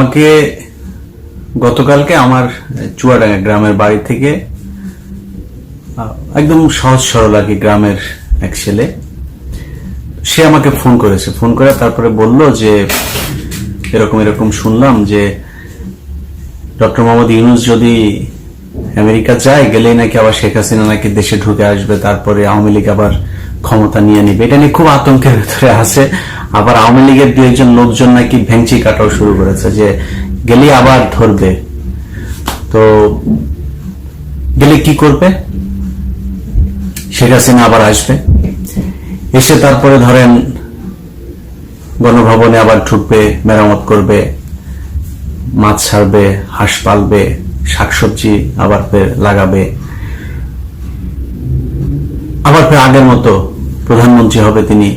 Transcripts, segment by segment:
আমাকে গতকালকে আমার চুয়াডাঙ্গা গ্রামের বাড়ি থেকে একদম সহজ সরল আর কি গ্রামের এক ছেলে, সে আমাকে ফোন করেছে। ফোন করে তারপরে বলল যে, এরকম এরকম শুনলাম যে, ডক্টর মোহাম্মদ ইউনুস যদি আমেরিকা যায়, গেলেই নাকি আবার শেখ হাসিনা নাকি দেশে ঢুকে আসবে, তারপরে আওয়ামী লীগ আবার ক্ষমতা নিয়ে নিবে। এটা নিয়ে খুব আতঙ্কের ভেতরে আছে। আবার আওয়ামী লীগের দু একজন লোকজন নাকি ভেঙচি কাটাও শুরু করেছে যে গেলেই আবার ধরবে। তো গেলে কি করবে? শেখ হাসিনা আবার আসবে। এসে তারপরে ধরেন গণভবনে আবার ঢুকবে, মেরামত করবে, মাছ ছাড়বে, হাঁস পালবে, শাকসবজি আবার লাগাবে। আবার ফের আগের মতো প্রধানমন্ত্রী হবে তিনি।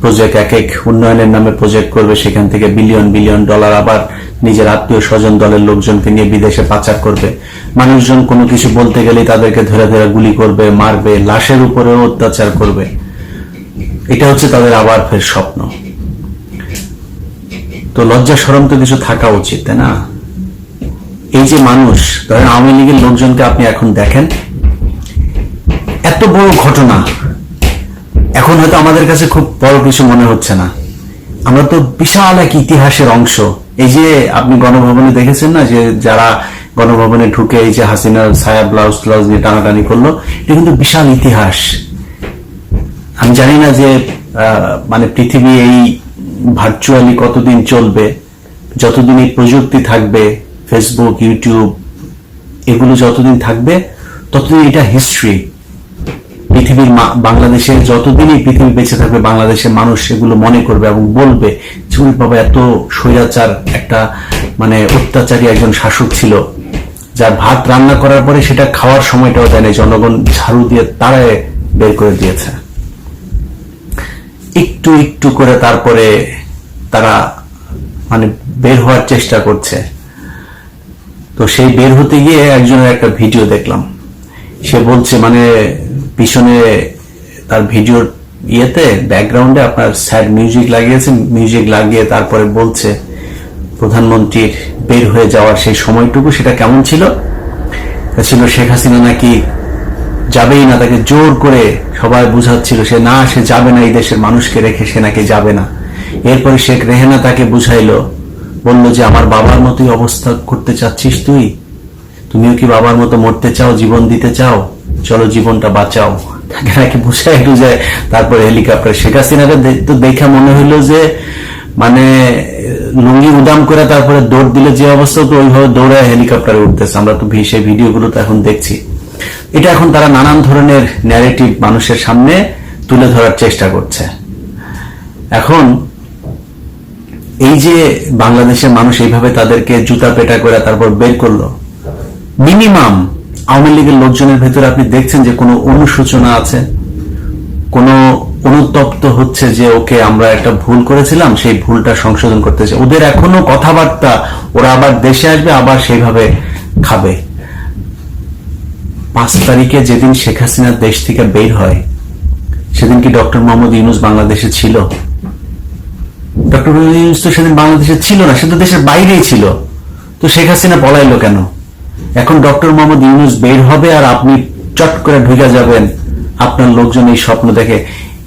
প্রজেক্ট এক এক উন্নয়নের নামে প্রজেক্ট করবে, সেখান থেকে বিলিয়ন বিলিয়ন ডলার আবার নিজের আত্মীয় স্বজন দলের লোকজনকে নিয়ে বিদেশে পাচার করবে। মানুষজন কোনো কিছু বলতে গেলেই তাদেরকে ধরে ধরে গুলি করবে, মারবে, লাশের উপরেও অত্যাচার করবে। এটা হচ্ছে তাদের আবার ফের স্বপ্ন। তো লজ্জা সরম তো কিছু থাকা উচিত, তাই না? এই যে মানুষ, ধরেন আওয়ামী লীগের লোকজনকে আপনি এখন দেখেন এত বড় ঘটনা। এখন হয়তো আমাদের কাছে খুব বড় কিছু মনে হচ্ছে না। আমরা তো বিশাল এক ইতিহাসের অংশ। এই যে আপনি গণভবনে দেখেছেন না যে যারা গণভবনে ঢুকে এই যে হাসিনার ছায়া ব্লাউজ ব্লাউজ নিয়ে টানাটানি করল, এটা কিন্তু বিশাল ইতিহাস। আমি জানি না যে মানে পৃথিবী এই ভার্চুয়ালি কতদিন চলবে, যতদিন এই প্রযুক্তি থাকবে ফেসবুক ইউটিউব এগুলো যতদিন থাকবে, ততদিন এটা হিস্ট্রি পৃথিবীর বাংলাদেশে যতদিনই পৃথিবী বেঁচে থাকবে, বাংলাদেশের মানুষ সেগুলো মনে করবে এবং বলবে চুরি বাবা, এত স্বৈরাচার একটা মানে অত্যাচারী একজন শাসক ছিল, যার ভাত রান্না করার পরে সেটা খাওয়ার সময়টাও দেয় জনগণ ঝাড়ু দিয়ে তারায় বের করে দিয়েছে। একটু একটু করে তারপরে তারা মানে বের হওয়ার চেষ্টা করছে। তো সেই বের হতে গিয়ে একজনের একটা ভিডিও দেখলাম। সে বলছে মানে পিছনে তার ভিডিওর ইয়েতে ব্যাকগ্রাউন্ডে আপনার স্যাড মিউজিক লাগিয়েছে মিউজিক লাগিয়ে তারপরে বলছে, প্রধানমন্ত্রীর বের হয়ে যাওয়ার সেই সময়টুকু সেটা কেমন ছিল? ছিল শেখ হাসিনা নাকি যাবেই না, তাকে জোর করে সবাই বুঝাচ্ছিল, সে না, সে যাবে না, এই দেশের মানুষকে রেখে সে নাকি যাবে না। এরপরে শেখ রেহেনা তাকে বুঝাইলো, বলল যে, আমার বাবার মতোই অবস্থা করতে চাচ্ছিস তুই? তুমিও কি বাবার মতো মরতে চাও, জীবন দিতে চাও? চলো জীবনটা বাঁচাও। তাকে নাকি বুঝাই যায় তারপরে হেলিকপ্টার শেখ হাসিনাকে তো দেখে মনে হইল যে মানে লুঙ্গি উদাম করে তারপরে দৌড় দিলে যে অবস্থা, তো ওইভাবে দৌড়ে হেলিকপ্টারে উঠতেছে। আমরা তো সেই ভিডিওগুলো তো এখন দেখছি। এটা এখন তারা নানান ধরনের ন্যারেটিভ মানুষের সামনে তুলে ধরার চেষ্টা করছে। এখন, এই যে বাংলাদেশের মানুষ এইভাবে তাদেরকে জুতা পেটা করে তারপর বের করল মিনিমাম আওয়ামী লীগের লোকজনের ভেতরে আপনি দেখছেন যে কোনো অনুশোচনা আছে? কোনো অনুতপ্ত হচ্ছে যে, ওকে, আমরা একটা ভুল করেছিলাম, সেই ভুলটা সংশোধন করতেছে ওদের এখনও কথাবার্তা, ওরা আবার দেশে আসবে, আবার সেইভাবে খাবে। পাঁচ তারিখে যেদিন শেখ হাসিনা দেশ থেকে বের হয়, সেদিন কি ডক্টর মোহাম্মদ ইউনুস বাংলাদেশে ছিল? ডক্টর ইউনুস তো সেদিন বাংলাদেশে ছিল না, সে তো দেশের বাইরেই ছিল। তো শেখ হাসিনা পলাইলো কেন? এখন ডক্টর মোহাম্মদ ইউনুস বের হবে আর আপনি চট করে ঢুকে যাবেন। আপনার লোকজন এই স্বপ্ন দেখে।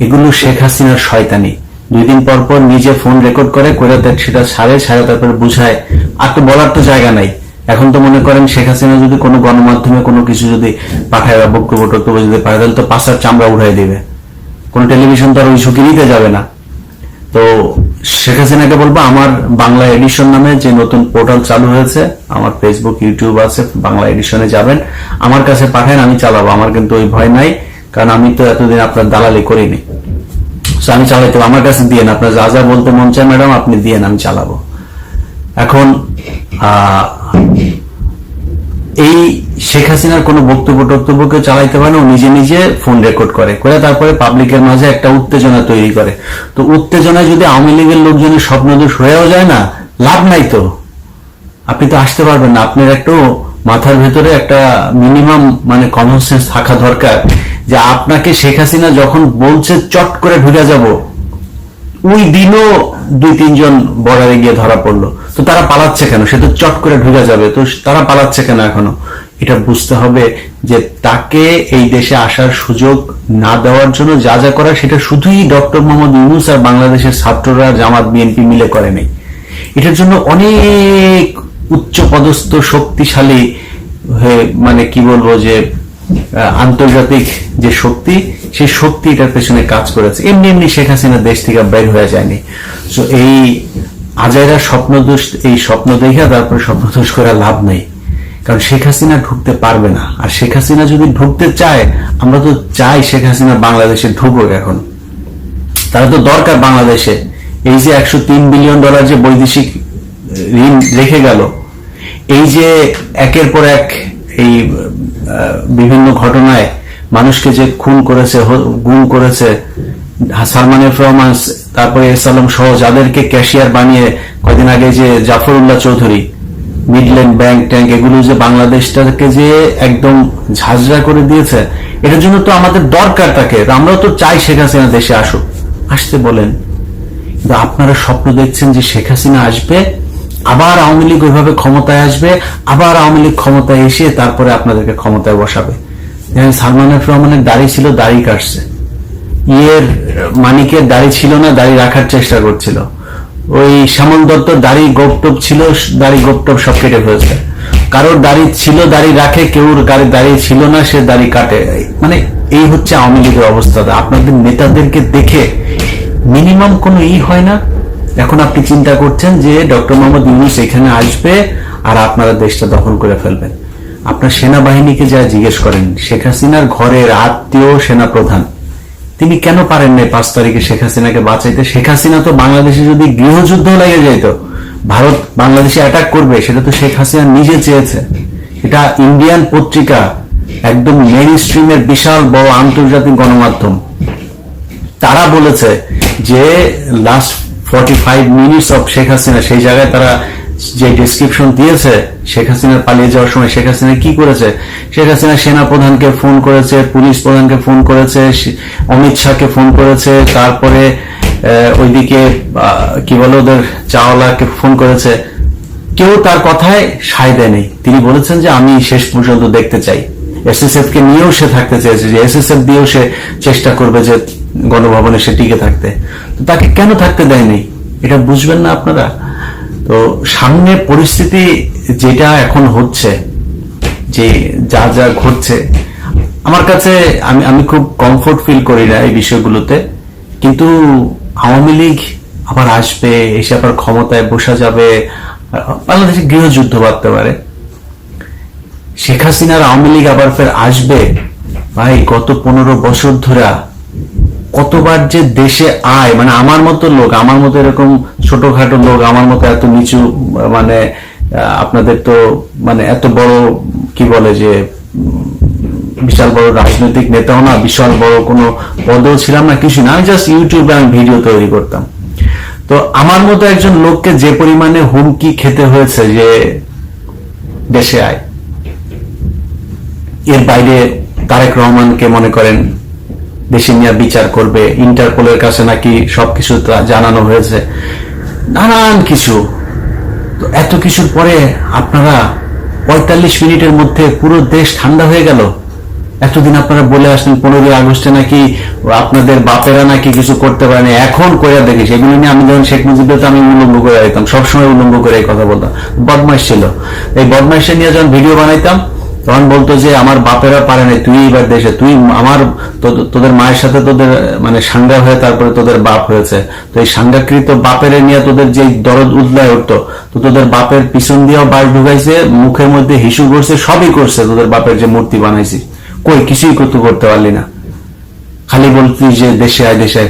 এগুলো শেখ হাসিনার শয়তানি। দুই দিন পর পর নিজে ফোন রেকর্ড করে করে সেটা সারে সারে তারপরে বুঝায়। আর তো বলার তো জায়গা নাই। এখন তো মনে করেন শেখ হাসিনা যদি কোনো গণমাধ্যমে কোনো কিছু যদি পাঠায় বা বক্তব্য টক্তব্য যদি পাঠায়, তাহলে তো পাশার চামড়া উঠাই দিবে। কোনো টেলিভিশন তো আর ওই ঝুঁকি নিতে যাবে না। তো শেখ হাসিনাকে বলব, আমার বাংলা এডিশন নামে যে নতুন পোর্টাল চালু হয়েছে, আমার ফেসবুক ইউটিউব আছে, বাংলা এডিশনে যাবেন আমার কাছে পাঠান, আমি চালাবো, আমার কিন্তু ওই ভয় নাই, কারণ আমি তো এতদিন আপনার দালালি করিনি আমি চালাইতে। আমার কাছে দিয়েন আপনার যা যা বলতে মন চায় ম্যাডাম, আপনি দিয়ে আমি চালাবো এখন এই শেখ হাসিনার কোনো বক্তব্য টক্তব্যকে চালাইতে পারে না, ও নিজে নিজে ফোন রেকর্ড করে। করে তারপরে পাবলিকের মাঝে একটা উত্তেজনা তৈরি করে। তো উত্তেজনায় যদি আওয়ামী লীগের লোকজনের স্বপ্নদোষ হয়েও যায় না, লাভ নাই তো। আপনি তো আসতে পারবেন না। আপনার একটু মাথার ভেতরে একটা মিনিমাম মানে কমন সেন্স থাকা দরকার যে আপনাকে শেখ হাসিনা যখন বলছে, চট করে ঢুকে যাব। ওই দিনও দুই, তিনজন বর্ডারে গিয়ে ধরা পড়ল। তো তারা পালাচ্ছে কেন? সে তো চট করে ঢুকে যাবে। তো তারা পালাচ্ছে কেন এখনও? এটা বুঝতে হবে যে তাকে এই দেশে আসার সুযোগ না দেওয়ার জন্য যা যা করা, সেটা শুধুই ডক্টর মোহাম্মদ ইউনুস আর বাংলাদেশের ছাত্ররা, জামাত, বিএনপি মিলে করে নাই। এটার জন্য অনেক উচ্চ পদস্থ শক্তিশালী মানে কি বলব যে আন্তর্জাতিক যে শক্তি সেই শক্তি এটার পেছনে কাজ করেছে। এমনি এমনি শেখ হাসিনা দেশ থেকে বের হয়ে যায়নি। তো এই আজাইরা স্বপ্নদোষ, এই স্বপ্ন দেখে তারপরে স্বপ্নদোষ করে লাভ নেই। কারণ শেখ হাসিনা ঢুকতে পারবে না। আর শেখ হাসিনা যদি ঢুকতে চায়, আমরা তো চাই শেখ হাসিনা বাংলাদেশে ঢুকুক এখন। তারা তো দরকার বাংলাদেশে। এই যে একশো তিন বিলিয়ন ডলার যে বৈদেশিক ঋণ রেখে গেল, এই যে একের পর এক এই বিভিন্ন ঘটনায় মানুষকে যে খুন করেছে গুম করেছে সালমান এফ রহমান তারপরে এসালাম সহ যাদেরকে ক্যাশিয়ার বানিয়ে কয়দিন আগে যে Zafrullah Chowdhury Midland bank tank এগুলো যে বাংলাদেশটাকে যে একদম ঝাঁঝরা করে দিয়েছে, এটার জন্য তো আমাদের দরকার তাকে। আমরাও তো চাই শেখ হাসিনা দেশে আসুক। আসতে বলেন। কিন্তু আপনারা স্বপ্ন দেখছেন যে শেখ হাসিনা আসবে, আবার আওয়ামী লীগ ওইভাবে ক্ষমতায় আসবে, আবার আওয়ামী লীগ ক্ষমতায় এসে তারপরে আপনাদেরকে ক্ষমতায় বসাবে। সালমান রহমানের দাড়ি ছিল, দাড়ি কাটছে। ইয়ের মানিকের দাড়ি ছিল না, দাড়ি রাখার চেষ্টা করছিল। ওই শ্যামল দত্ত দাড়ি গোপটপ ছিল, দাড়ি গোপটপ সব কেটে ফেলেছে। কারোর দাড়ি ছিল, দাড়ি রাখে কেউ গাড়ি দাড়ি ছিল না, সে দাড়ি কাটে। মানে এই হচ্ছে আওয়ামী লীগের অবস্থা। আপনাদের নেতাদেরকে দেখে মিনিমাম কোনো ই হয় না। এখন আপনি চিন্তা করছেন যে ডক্টর মোহাম্মদ ইউনুস এখানে আসবে আর আপনারা দেশটা দখল করে ফেলবেন। আপনার সেনাবাহিনীকে যা জিজ্ঞেস করেন, শেখ হাসিনার ঘরের আত্মীয় সেনা প্রধান তিনি কেন পারেন নাই পাঁচ তারিখে শেখ হাসিনাকে বাঁচাইতে? শেখ হাসিনা তো বাংলাদেশে যদি গৃহযুদ্ধ লেগে যেত ভারত বাংলাদেশে অ্যাটাক করবে, সেটা তো শেখ হাসিনা নিজে চেয়েছে। এটা ইন্ডিয়ান পত্রিকা, একদম মেইন স্ট্রিমের বিশাল বড় আন্তর্জাতিক গণমাধ্যম। তারা বলেছে যে last forty five minutes of Sheikh Hasina, সেই জায়গায় তারা যে ডিসক্রিপশন দিয়েছে, শেখ হাসিনার পালিয়ে যাওয়ার সময় শেখ হাসিনা কি করেছে? শেখ হাসিনা সেনা প্রধানকে ফোন করেছে, পুলিশ প্রধানকে ফোন করেছে অমিত শাহকে ফোন করেছে, তারপরে ওইদিকে কি বলে ওদের চাওয়ালাকে ফোন করেছে। কেউ তার কথায় সায় দেয়নি। তিনি বলেছেন যে, আমি শেষ পর্যন্ত দেখতে চাই। এসএসএফ কে নিয়েও সে থাকতে চেয়েছে যে এসএসএফ দিয়েও সে চেষ্টা করবে যে, গণভবনে সে টিকে থাকতে। তাকে কেন থাকতে দেয়নি? এটা বুঝবেন না আপনারা? তো সামনে পরিস্থিতি যেটা এখন হচ্ছে, যে যা যা ঘটছে, আমার কাছে আমি আমি খুব কমফোর্ট ফিল করি না এই বিষয়গুলোতে, কিন্তু আওয়ামী লীগ আবার আসবে, এসে আবার ক্ষমতায় বসা যাবে, বাংলাদেশে গৃহযুদ্ধ বাড়তে পারে। শেখ হাসিনার আওয়ামী লীগ আবার ফের আসবে, ভাই, গত পনেরো বছর ধরে কতবার যে দেশে আয় মানে আমার মতো লোক, আমার মতো এরকম ছোটখাটো লোক, আমার মতো এত নিচু মানে আপনাদের তো মানে এত বড়, কি বলে যে বিশাল বড় রাজনৈতিক নেতাও না, বিশাল বড় কোনো পদও ছিলাম না, কিছু না, আমি জাস্ট ইউটিউবে আমি ভিডিও তৈরি করতাম। তো আমার মতো একজন লোককে যে পরিমাণে হুমকি খেতে হয়েছে যে দেশে আয়, এর বাইরে তারেক রহমানকে মনে করেন দেশে নিয়ে বিচার করবে, ইন্টারপোলের কাছে নাকি সবকিছু জানানো হয়েছে। নানান কিছু। তো এত কিছুর পরে আপনারা পঁয়তাল্লিশ মিনিটের মধ্যে পুরো দেশ ঠান্ডা হয়ে গেল? এতদিন আপনারা বলে আসলেন পনেরোই আগস্টে নাকি আপনাদের বাপেরা নাকি কিছু করতে পারেনি। এখন কইরা দেখিস এগুলো নিয়ে আমি যখন শেখ মুজিবকে তো আমি উল্লঙ্ঘ করে দিতাম সবসময় উল্লঙ্ঘ করে এই কথা বলতাম। বদমাইশ ছিল। এই বদমাইশে নিয়ে যখন ভিডিও বানাইতাম তখন বলতো যে, আমার বাপেরা পারে নাই, তুই এবার দেশে, তুই আমার তোদের মায়ের সাথে তোদের মানে সাঙ্গা হয়ে তারপরে তোদের বাপ হয়েছে। তো এই সাঙ্গাকৃত বাপের নিয়ে তোদের যে দরদ উদলায় উঠতো, তো তোদের বাপের পিছন দিয়েও বাস ঢুকাইছে, মুখের মধ্যে হিসু করছে, সবই করছে তোদের বাপের যে মূর্তি বানাইছি। কই, কিছুই করতে করতে পারলি না। খালি বলতি যে, দেশে আয়, দেশে।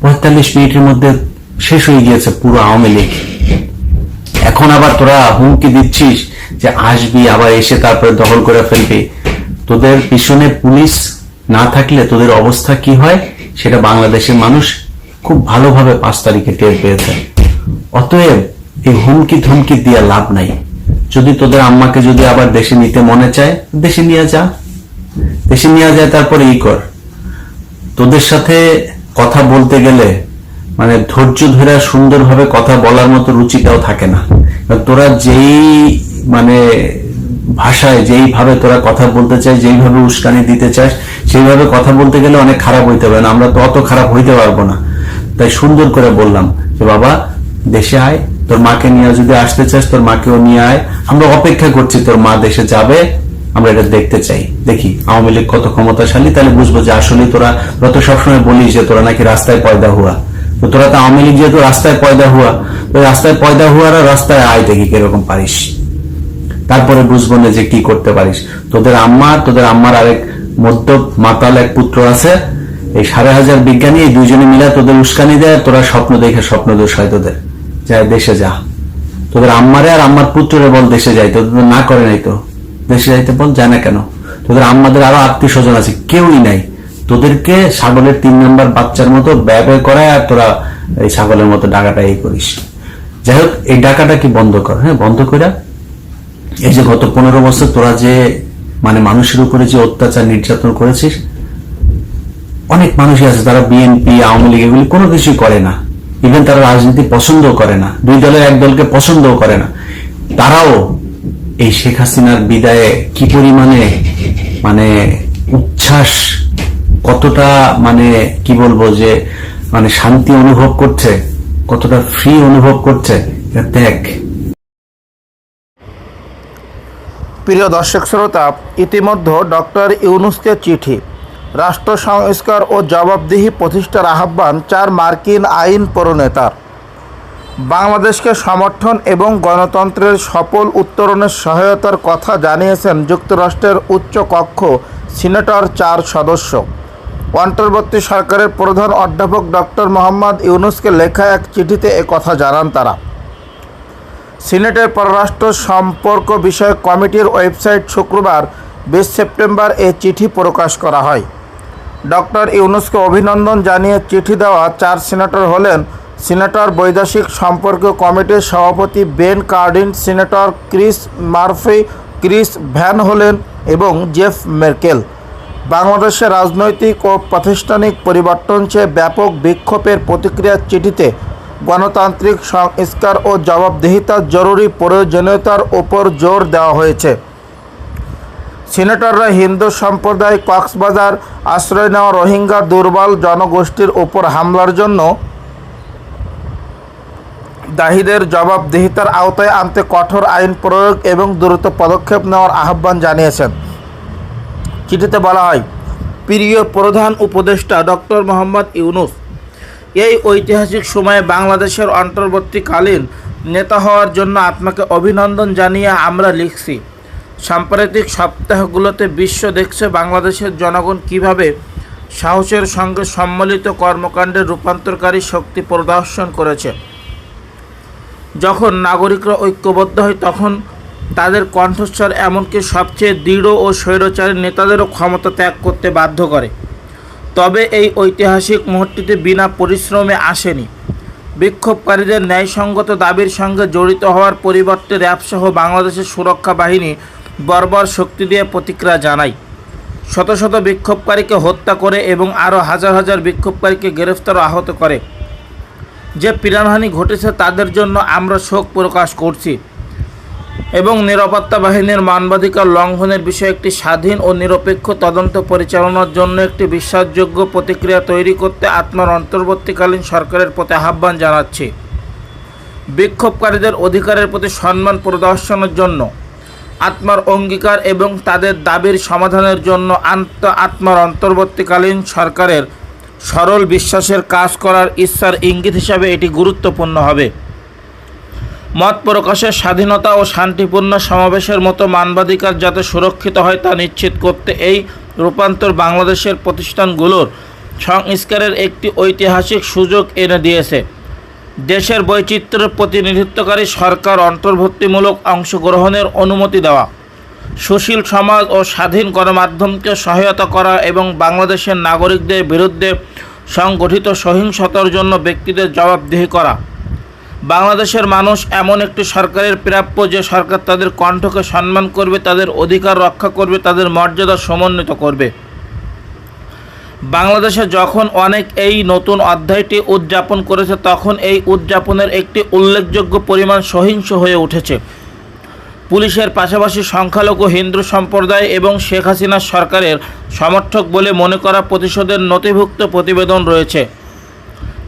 পঁয়তাল্লিশ মিনিটের মধ্যে শেষ হয়ে গিয়েছে পুরো আওয়ামী লীগ। এখন আবার তোরা হুমকি দিচ্ছিস যে আসবি, আবার এসে তারপরে দখল করে ফেলবি। তোদের পিছনে পুলিশ না থাকলে তোদের অবস্থা কি হয়? সেটা বাংলাদেশের মানুষ খুব ভালোভাবে পাঁচ তারিখে টের পেয়েছে। অতএব এই হুমকি ধমকি দিয়ে লাভ নাই। যদি তোদের আম্মাকে যদি আবার দেশে নিতে মনে চায়, দেশে নিয়ে যা। দেশে নিয়ে যায়, তারপরে ই কর। তোদের সাথে কথা বলতে গেলে মানে ধৈর্য ধরে সুন্দরভাবে কথা বলার মতো রুচিটাও থাকে না। তোরা যেই মানে ভাষায় যেইভাবে তোরা কথা বলতে চাস, যেইভাবে উস্কানি দিতে চাস, সেইভাবে কথা বলতে গেলে অনেক খারাপ হইতে পারে না। আমরা তো অত খারাপ হইতে পারব না। তাই সুন্দর করে বললাম যে, বাবা, দেশে আয়। তোর মাকে নিয়ে যদি আসতে চাস, তোর মাকেও নিয়ে আয়। আমরা অপেক্ষা করছি, তোর মা দেশে যাবে। আমরা এটা দেখতে চাই। দেখি, আওয়ামী লীগ কত ক্ষমতাশালী, তাহলে বুঝব যে আসলে তোরা তোরা তো সবসময় বলিস যে, তোরা নাকি রাস্তায় পয়দা হুয়া। তো তোরা তো আওয়ামী লীগ যেহেতু রাস্তায় পয়দা হুয়া, তো রাস্তায় পয়দা হুয়ারা রাস্তায় আয় দেখি কীরকম পারিস। তারপরে বুঝব না যে কি করতে পারিস। তোদের আম্মা, তোদের আম্মার আরেক মধ্য মাতাল এক পুত্র আছে। এই সাড়ে হাজার বিজ্ঞানী, এই দুইজনে মিলে তোদের উস্কানি দেয়, তোরা স্বপ্ন দেখে স্বপ্ন দোষ হয় তোদের। যা, দেশে যা। তোদের আম্মারে আর আম্মার পুত্রে বল দেশে যাই, তোদের না করে নাই তো। দেশে যাইতে বল, যায় না কেন? তোদের আম্মাদের আরও আত্মীয় স্বজন আছে, কেউই নাই। তোদেরকে ছাগলের তিন নম্বর বাচ্চার মতো ব্যয় করায় আর তোরা এই ছাগলের মতো ডাকাটা এই করিস। যাই হোক, এই ডাকাটা কি বন্ধ কর? হ্যাঁ বন্ধ করে এই যে গত পনেরো বছর তোরা যে মানে মানুষের উপরে যে অত্যাচার নির্যাতন করেছিস, অনেক মানুষই আছে তারা বিএনপি আওয়ামী লীগ এগুলি কোনো কিছুই করে না। ইভেন তারা রাজনীতি পছন্দ করে না। দুই দলের এক দলকে পছন্দও করে না। তারাও এই শেখ হাসিনার বিদায়ে কি পরিমাণে মানে উচ্ছ্বাস, কতটা মানে কি বলব যে মানে শান্তি অনুভব করছে, কতটা ফ্রি অনুভব করছে দেখ। প্রিয় দর্শক শ্রোতা, ইতিমধ্যে ডক্টর ইউনুসকে চিঠি। রাষ্ট্র সংস্কার ও জবাবদিহি প্রতিষ্ঠার আহ্বান চার মার্কিন আইন প্রণেতার বাংলাদেশকে সমর্থন এবং গণতন্ত্রের সফল উত্তরণের সহায়তার কথা জানিয়েছেন যুক্তরাষ্ট্রের উচ্চ কক্ষ সিনেটর চার সদস্য। অন্তর্বর্তী সরকারের প্রধান অধ্যাপক ডক্টর মোহাম্মদ ইউনুসকে লেখা এক চিঠিতে কথা জানান তারা। সিনেটের পররাষ্ট্র সম্পর্ক বিষয়ক কমিটির ওয়েবসাইট শুক্রবার, বিশ সেপ্টেম্বর এ চিঠি প্রকাশ করা হয়। ডক্টর ইউনুসকে অভিনন্দন জানিয়ে চিঠি দেওয়া চার সিনেটর হলেন সিনেটর বৈদেশিক সম্পর্ক কমিটির সভাপতি Ben Cardin, senator Chris Murphy, Chris Van Hollen এবং জেফ মেরকেল। বাংলাদেশের রাজনৈতিক ও প্রাতিষ্ঠানিক পরিবর্তন চেয়ে ব্যাপক বিক্ষোভের প্রতিক্রিয়ার চিঠিতে গণতান্ত্রিক সংস্কার ও জবাবদিহিতার জরুরি প্রয়োজনীয়তার ওপর জোর দেওয়া হয়েছে। সিনেটররা হিন্দু সম্প্রদায় কক্সবাজার আশ্রয় নেওয়া রোহিঙ্গা দুর্বল জনগোষ্ঠীর ওপর হামলার জন্য দাহিদের জবাবদিহিতার আওতায় আনতে কঠোর আইন প্রয়োগ এবং দ্রুত পদক্ষেপ নেওয়ার আহ্বান জানিয়েছেন। চিঠিতে বলা হয়, প্রিয় প্রধান উপদেষ্টা ডক্টর মোহাম্মদ ইউনুস এই ঐতিহাসিক সময়ে বাংলাদেশের অন্তর্বর্তীকালীন নেতা হওয়ার জন্য আপনাকে অভিনন্দন জানিয়ে আমরা লিখছি, সাম্প্রতিক সপ্তাহগুলোতে বিশ্ব দেখছে বাংলাদেশের জনগণ কীভাবে সাহসের সঙ্গে সম্মিলিত কর্মকাণ্ডের রূপান্তরকারী শক্তি প্রদর্শন করেছে। যখন নাগরিকরা ঐক্যবদ্ধ হয়, তখন তাদের কণ্ঠস্বর এমনকি সবচেয়ে দৃঢ় ও স্বৈরচারী নেতাদেরও ক্ষমতা ত্যাগ করতে বাধ্য করে। তবে এই ঐতিহাসিক মুহূর্তটি বিনা পরিশ্রমে আসেনি। বিক্ষোভকারীদের ন্যায়সঙ্গত দাবির সঙ্গে জড়িত হওয়ার পরিবর্তে র্যাবসহ বাংলাদেশের সুরক্ষা বাহিনী বর্বর শক্তি দিয়ে প্রতিক্রিয়া জানায়। শত শত বিক্ষোভকারীকে হত্যা করে এবং আরও হাজার হাজার বিক্ষোভকারীকে গ্রেফতার আহত করে। যে প্রাণহানি ঘটেছে তাদের জন্য আমরা শোক প্রকাশ করছি। এবং নিরাপত্তা বাহিনীর মানবাধিকার লঙ্ঘনের বিষয়ে একটি স্বাধীন ও নিরপেক্ষ তদন্ত পরিচালনার জন্য একটি বিশ্বাসযোগ্য প্রতিক্রিয়া তৈরি করতে আত্মার অন্তর্বর্তীকালীন সরকারের প্রতি আহ্বান জানাচ্ছি। বিক্ষোভকারীদের অধিকারের প্রতি সম্মান প্রদর্শনের জন্য, আত্মার অঙ্গীকার এবং তাদের দাবির সমাধানের জন্য আন্ত আত্মার অন্তর্বর্তীকালীন সরকারের সরল বিশ্বাসের কাজ করার ইচ্ছার ইঙ্গিত হিসাবে এটি গুরুত্বপূর্ণ হবে। মত প্রকাশের স্বাধীনতা ও শান্তিপূর্ণ সমাবেশের মতো মানবাধিকার যাতে সুরক্ষিত হয় তা নিশ্চিত করতে এই রূপান্তর বাংলাদেশের প্রতিষ্ঠানগুলোর সংস্কারের একটি ঐতিহাসিক সুযোগ এনে দিয়েছে। দেশের বৈচিত্র্যের প্রতিনিধিত্বকারী সরকার অন্তর্ভুক্তিমূলক অংশগ্রহণের অনুমতি দেওয়া, সুশীল সমাজ ও স্বাধীন গণমাধ্যমকে সহায়তা করা এবং বাংলাদেশের নাগরিকদের বিরুদ্ধে সংগঠিত সহিংসতার জন্য ব্যক্তিদের জবাবদিহি করা। বাংলাদেশের মানুষ এমন একটি সরকারের প্রাপ্য যে সরকার তাদের কণ্ঠকে সম্মান করবে, তাদের অধিকার রক্ষা করবে, তাদের মর্যাদা সমন্বিত করবে। বাংলাদেশে যখন অনেক এই নতুন অধ্যায়টি উদযাপন করেছে, তখন এই উদযাপনের একটি উল্লেখযোগ্য পরিমাণ সহিংস হয়ে উঠেছে। পুলিশের পাশাপাশি সংখ্যালঘু হিন্দু সম্প্রদায় এবং শেখ হাসিনার সরকারের সমর্থক বলে মনে করা প্রতিশোধের নথিভুক্ত প্রতিবেদন রয়েছে।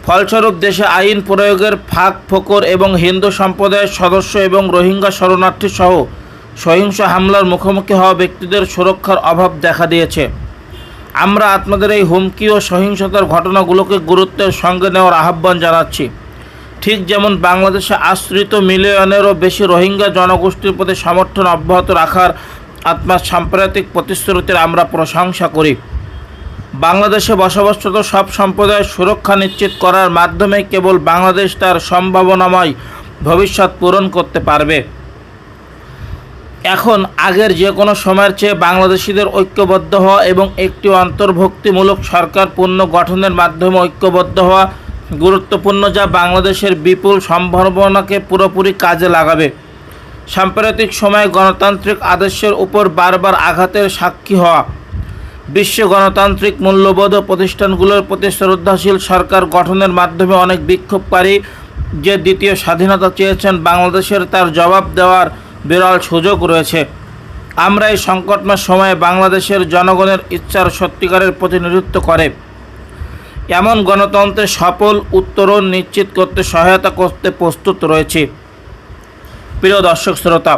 ফলস্বরূপ দেশে আইন প্রয়োগের ফাঁক ফোকর এবং হিন্দু সম্প্রদায়ের সদস্য এবং রোহিঙ্গা শরণার্থী সহ সহিংস হামলার মুখোমুখি হওয়া ব্যক্তিদের সুরক্ষার অভাব দেখা দিয়েছে। আমরা আপনাদের এই হুমকি ও সহিংসতার ঘটনাগুলোকে গুরুত্বের সঙ্গে নেওয়ার আহ্বান জানাচ্ছি। ঠিক যেমন বাংলাদেশে আশ্রিত মিলিয়নেরও বেশি রোহিঙ্গা জনগোষ্ঠীর প্রতি সমর্থন অব্যাহত রাখার আত্মার সাম্প্রতিক প্রতিশ্রুতির আমরা প্রশংসা করি। বাংলাদেশে বসবাসরত সব সম্প্রদায়ের সুরক্ষা নিশ্চিত করার মাধ্যমে কেবল বাংলাদেশ তার সম্ভাবনাময় ভবিষ্যৎ পূরণ করতে পারবে। এখন আগের যে কোনো সময়ের চেয়ে বাংলাদেশিদের ঐক্যবদ্ধ হওয়া এবং একটি অন্তর্ভুক্তিমূলক সরকার পূর্ণ গঠনের মাধ্যমে ঐক্যবদ্ধ হওয়া গুরুত্বপূর্ণ যা বাংলাদেশের বিপুল সম্ভাবনাকে পুরোপুরি কাজে লাগাবে। সাম্প্রতিক সময়ে গণতান্ত্রিক আদর্শের উপর বারবার আঘাতের সাক্ষী হওয়া বিশ্ব গণতান্ত্রিক মূল্যবোধ ও প্রতিষ্ঠানগুলোর প্রতি শ্রদ্ধাশীল সরকার গঠনের মাধ্যমে অনেক বিক্ষোভকারী যে দ্বিতীয় স্বাধীনতা চেয়েছেন বাংলাদেশের তার জবাব দেওয়ার বিরল সুযোগ রয়েছে। আমরা এই সংকটময় সময়ে বাংলাদেশের জনগণের ইচ্ছার সত্যিকারের প্রতিনিধিত্ব করে। এমন গণতন্ত্রের সফল উত্তরণ নিশ্চিত করতে সহায়তা করতে প্রস্তুত রয়েছে। প্রিয় দর্শক, শ্রোতা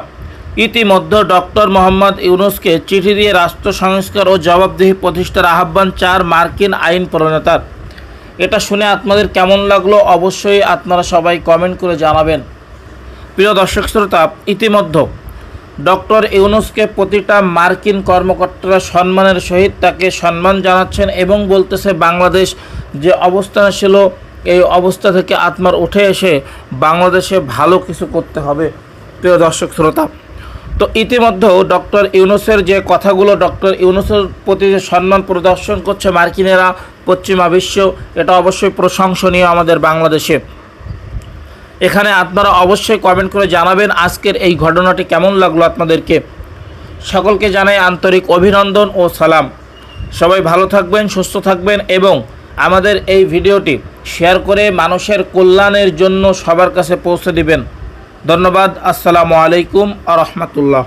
ইতিমধ্যে ডক্টর মোহাম্মদ ইউনুসকে চিঠি দিয়ে রাষ্ট্র সংস্কার ও জবাবদিহি প্রতিষ্ঠার আহ্বান চার মার্কিন আইন প্রণেতার। এটা শুনে আপনাদের কেমন লাগল অবশ্যই আপনারা সবাই কমেন্ট করে জানাবেন। প্রিয় দর্শক শ্রোতা, ইতিমধ্যে ডক্টর ইউনুসকে প্রতিটা মার্কিন কর্মকর্তারা সম্মানের সহিত তাকে সম্মান জানাচ্ছেন এবং বলতেছে বাংলাদেশ যে অবস্থানে ছিল, এই অবস্থা থেকে আত্মার উঠে এসে বাংলাদেশে ভালো কিছু করতে হবে। প্রিয় দর্শক শ্রোতা তো ইতিমধ্যেও ডক্টর ইউনুসের যে কথাগুলো, ডক্টর ইউনুসের প্রতি যে সম্মান প্রদর্শন করছে মার্কিনেরা পশ্চিমা বিশ্ব, এটা অবশ্যই প্রশংসনীয় আমাদের বাংলাদেশে। এখানে আপনারা অবশ্যই কমেন্ট করে জানাবেন আজকের এই ঘটনাটি কেমন লাগল আপনাদেরকে। সকলকে জানাই আন্তরিক অভিনন্দন ও সালাম। সবাই ভালো থাকবেন, সুস্থ থাকবেন এবং আমাদের এই ভিডিওটি শেয়ার করে মানুষের কল্যাণের জন্য সবার কাছে পৌঁছে দিবেন। ধন্যবাদ আসসালামু আলাইকুম আ রহমতুল্লাহ।